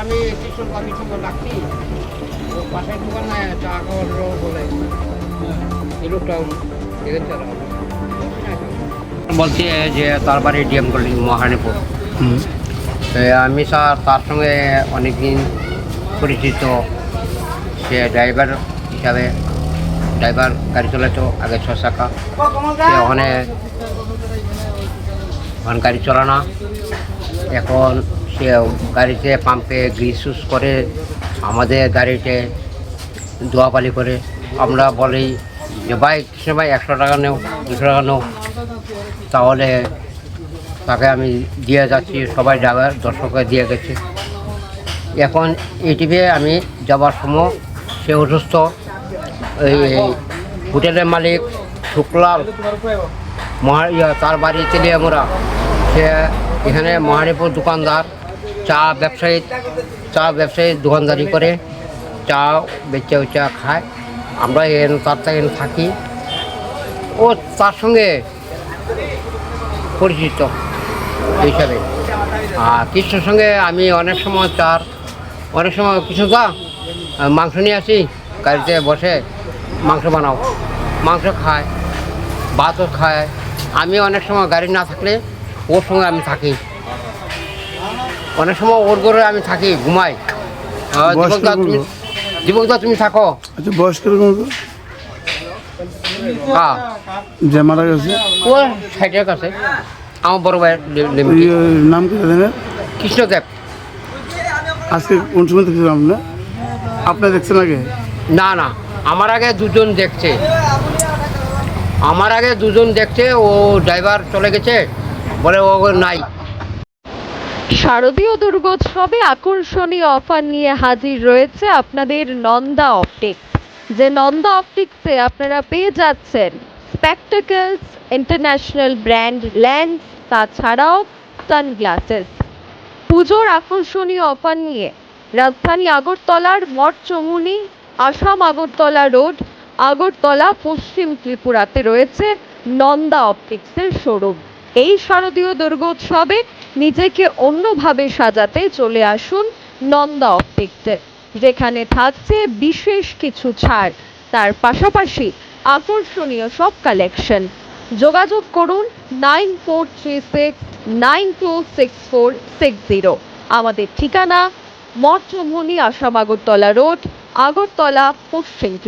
আমি কৃষ্ণ কাকির সঙ্গে লাগছি ও পাশের দোকানে চা খাওয়ার বলে। এই লোকটা এদের চালা বলছি যে তার বাড়ি ডিএম কলি মহারানীপুর তো আমি স্যার তার সঙ্গে অনেকদিন পরিচিত। সে ড্রাইভার হিসাবে ড্রাইভার গাড়ি চালাতো আগে ছ চাকা। সে ওখানে ওখানে গাড়ি চলে না এখন সে গাড়িতে পাম্পে গ্রিস উস করে, আমাদের গাড়িতে দোয়াপালি করে। আমরা বলি যে, ভাই কৃষ্ণ ভাই? একশো টাকা নেও, দুশো টাকা নেও। তাহলে তাকে আমি দিয়ে যাচ্ছি, সবাই ড্রাইভার দর্শককে দিয়ে গেছে। এখন এটিভি আমি যাবার সময় সে অসুস্থ। এই হোটেলের মালিক শুক্লাল মহা তার বাড়ি তেলিয়ামোড়া সে এখানে মহারিপুর দোকানদার। চা ব্যবসায়ী চা ব্যবসায়ী দোকানদারি করে, চা বেচা উচা খায়। আমরা এন তার এখানে থাকি। ও তার সঙ্গে পরিচিত হিসাবে। আর কৃষ্ণর সঙ্গে আমি অনেক সময় চার অনেক সময় কৃষ্ণ কৃষ্ণদা মাংস নিয়ে আসি, গাড়িতে বসে মাংস বানাও, মাংস খায়, ভাতও খায়। আমি অনেক সময় গাড়ি না থাকলে ওর সঙ্গে আমি থাকি। অনেক সময় ওর ঘরে আমি থাকি ঘুমাই। দীপকদা তুমি? দীপকদা তুমি থাকো। আচ্ছা বয়স কীরকম হ্যাঁ। যে মারা গেছে? ও সাইডের কাছে আমার বড় ভাইয়ের ওই নাম কি কৃষ্ণদেব আজকে কোন সময় দেখছিলাম আপনি আপনি দেখছেন আগে? না না। আমার আগে দুজন দেখছে। আমার আগে দুজন দেখছে ও ড্রাইভার চলে গেছে। বলে ও নাই। শারদীয় দুর্গোৎসবে আকর্ষণীয় অফার নিয়ে হাজির রয়েছে আপনাদের নন্দা অপটিক্স যে নন্দা অপটিক্সে আপনারা পেয়ে যাচ্ছেন স্পেকটাকলস ইন্টারন্যাশনাল ব্র্যান্ড লেন্স তাছাড়াও সানগ্লাসেস পুজোর আকর্ষণীয় অফার নিয়ে রাজধানী আগরতলার মঠচমুনি আসাম আগরতলা রোড, আগরতলা পশ্চিম ত্রিপুরাতে রয়েছে নন্দা অপটিক্সের শোরুম। এই শারদীয় দুর্গোৎসবে নিজেকে অন্যভাবে সাজাতে চলে আসুন নন্দা অপটিক্সে যেখানে থাকছে বিশেষ কিছু ছাড়। তার পাশাপাশি আকর্ষণীয় সব কালেকশন যোগাযোগ করুন nine four three six, nine two six four six zero. আমাদের ঠিকানা মঠচমুনি আসাম আগরতলা রোড, আগরতলা পশ্চিম ত্রিপুরা।